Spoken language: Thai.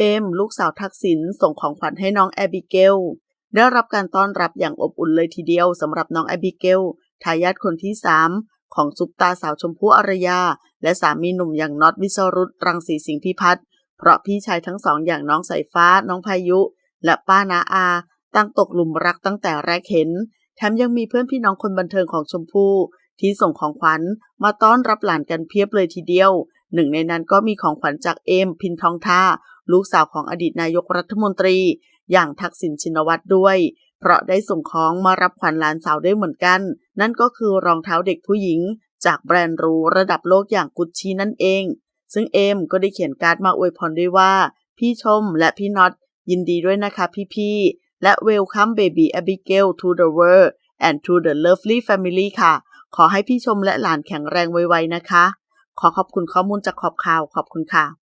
เอมลูกสาวทักษิณส่งของขวัญให้น้องแอบิเกลได้รับการต้อนรับอย่างอบอุ่นเลยทีเดียวสำหรับน้องแอบิเกลทายาทคนที่3ของซุปตาสาวชมพู่อารยา และสามีหนุ่มอย่างน็อตวิศรุตรังสีสิงห์พิพัฒน์เพราะพี่ชายทั้งสองอย่างน้องสายฟ้า น้องพายุ และป้านาอา ตั้งตกหลุมรักตั้งแต่แรกเห็น แถมยังมีเพื่อนพี่น้องคนบันเทิงของชมพู่ที่ส่งของขวัญมาต้อนรับหลานกันเพียบเลยทีเดียว หนึ่งในนั้นก็มีของขวัญจากเอมพินทองท่า ลูกสาวของอดีตนายกรัฐมนตรี อย่างทักษิณชินวัตรด้วย เพราะได้ส่งของมารับขวัญหลานสาวด้วยเหมือนกัน นั่นก็คือรองเท้าเด็กผู้หญิง จากแบรนด์หรูระดับโลกอย่างกุชชี่นั่นเอง ซึ่งเอมก็ได้เขียนการ์ดมาอวยพรด้วยว่า พี่ชมและพี่น็อตยินดีด้วยนะคะพี่ๆและ Welcome baby Abigail to the world and to the lovely family ค่ะ ขอให้พี่ชมและหลานแข็งแรงไวๆนะคะ ขอขอบคุณข้อมูลจากขอบข่าวขอบคุณค่ะ